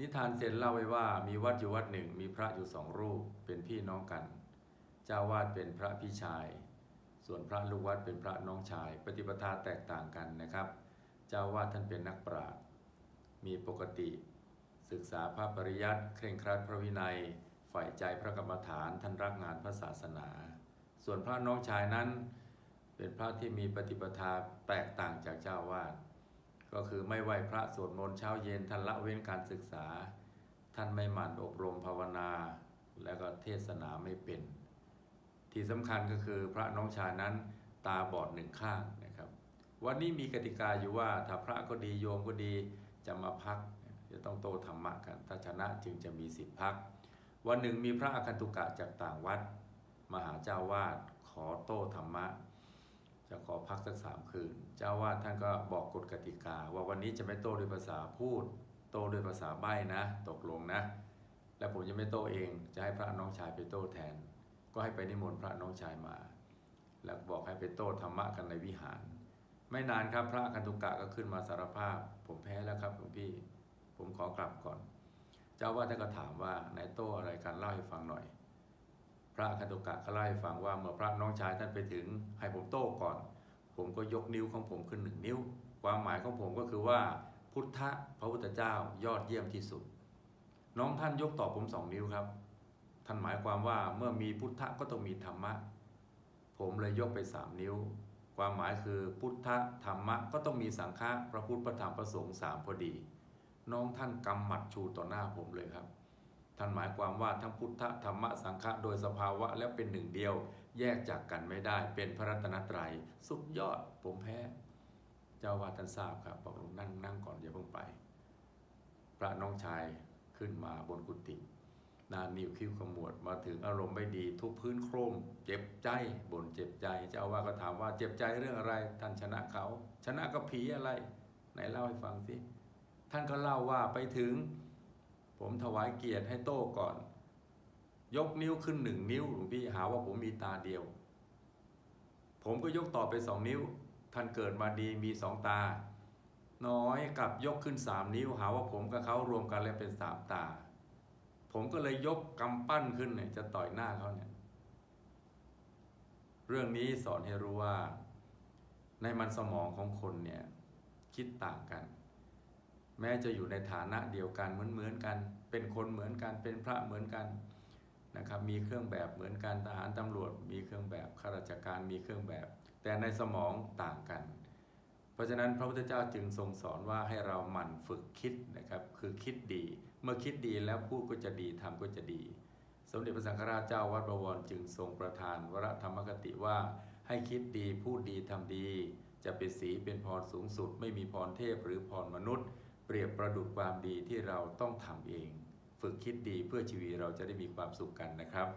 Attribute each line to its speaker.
Speaker 1: นิทานเซนเล่าไว้ว่ามีวัดอยู่วัดหนึ่งมีพระอยู่สองรูปเป็นพี่น้องกัน เจ้าวาดเป็นพระพี่ชาย ส่วนพระลูกวัดเป็นพระน้องชาย ปฏิปทาแตกต่างกันนะครับ เจ้าวาดท่านเป็นนักปราชญ์มีปกติ ศึกษาพระปริยัติเคร่งครัดพระวินัยใฝ่ใจพระกรรมฐานท่านรักงานพระศาสนา ส่วนพระน้องชายนั้น เป็นพระที่มีปฏิปทาแตกต่างจากเจ้าวาด ก็คือไม่ไหวพระสวดมนต์เช้าเย็นท่านละเว้นการศึกษา ท่านไม่หมั่นอบรมภาวนา แล้วก็เทศนาไม่เป็น ที่สำคัญก็คือพระน้องชายนั้นตาบอดหนึ่งข้างนะครับ วันนี้มีกติกาอยู่ว่าถ้าพระก็ดีโยมก็ดีจะมาพักจะต้องโตธรรมะกันถ้าชนะจึงจะมีสิทธิพัก วันหนึ่งมีพระอคันตุกะจากต่างวัดมาหาเจ้าวาดขอโตธรรมะ จะขอพักสักสามคืน เจ้าวาดท่านก็บอกกฎกติกา ว่าวันนี้จะไม่โต้ด้วยภาษาพูด โต้ด้วยภาษาใบ้นะ ตกลงนะ แล้วผมจะไม่โต้เอง จะให้พระน้องชายไปโต้แทน ก็ให้ไปนิมนต์พระน้องชายมา แล้วบอกให้ไปโต้ธรรมะกันในวิหาร ไม่นานครับพระคันตุกะก็ขึ้นมาสารภาพ ผมแพ้แล้วครับหลวงพี่ ผมขอกลับก่อน เจ้าวาดท่านก็ถามว่า นายโต้อะไรกันเล่าให้ฟังหน่อย ระคันตุกะก็เล่าให้ฟังว่าเมื่อพระน้องชายท่านไปถึงให้ผมโต้ก่อน ผมก็ยกนิ้วของผมขึ้นหนึ่งนิ้ว ความหมายของผมก็คือว่าพุทธะพระพุทธเจ้ายอดเยี่ยมที่สุด น้องท่านยกตอบผมสองนิ้วครับ ท่านหมายความว่าเมื่อมีพุทธะก็ต้องมีธรรมะ ผมเลยยกไปสามนิ้ว ความหมายคือพุทธะธรรมะก็ต้องมีสังฆะพระพุทธพระธรรมพระสงฆ์สามพอดี น้องท่านกำหมัดชูต่อหน้าผมเลยครับ ท่านหมายความว่าทั้งพุทธธรรมะสังฆะโดยสภาวะแล้วเป็นหนึ่งเดียว แยกจากกันไม่ได้ เป็นพระรัตนตรัย สุดยอดผมแพ้ เจ้าวาดท่านทราบครับบอกลงนั่งนั่งก่อนอย่าเพิ่งไป พระน้องชายขึ้นมาบนกุฏินานิ้วคิ้วขมวดมาถึงอารมณ์ไม่ดีทุบพื้นโครม เจ็บใจบ่นเจ็บใจ เจ้าวาสก็ถามว่าเจ็บใจเรื่องอะไร ท่านชนะเขา ชนะก็ผีอะไร ไหนเล่าให้ฟังสิท่านก็เล่าว่าไปถึง ผมถวายเกียรติให้โต้ก่อน ยกนิ้วขึ้นหนึ่งนิ้วหลวงพี่หาว่าผมมีตาเดียว ผมก็ยกต่อไปสองนิ้ว ท่านเกิดมาดีมีสองตา น้อยกลับยกขึ้นสามนิ้ว หาว่าผมกับเขารวมกันแล้วเป็นสามตา ผมก็เลยยกกำปั้นขึ้นเนี่ยจะต่อยหน้าเขาเนี่ยเรื่องนี้สอนให้รู้ว่า ในมันสมองของคนเนี่ยคิดต่างกัน แม้จะอยู่ในฐานะเดียวกันเหมือนเหมือนกัน เป็นคนเหมือนกันเป็นพระเหมือนกันนะครับมีเครื่องแบบเหมือนกันทหารตำรวจ มีเครื่องแบบข้าราชการมีเครื่องแบบ แต่ในสมองต่างกัน เพราะฉะนั้นพระพุทธเจ้าจึงทรงสอนว่าให้เราหมั่นฝึกคิดนะครับคือคิดดี เมื่อคิดดีแล้วพูดก็จะดีทำก็จะดี สมเด็จพระสังฆราชเจ้าวัดบวรจึงทรงประทานวรธรรมคติว่าให้คิดดีพูดดีทำดี จะเป็นสีเป็นพรสูงสุด ไม่มีพรเทพหรือพรมนุษย์ เปรียบประดุจความดีที่เราต้องทำเอง ฝึกคิดดีเพื่อชีวิตเราจะได้มีความสุขกันนะครับ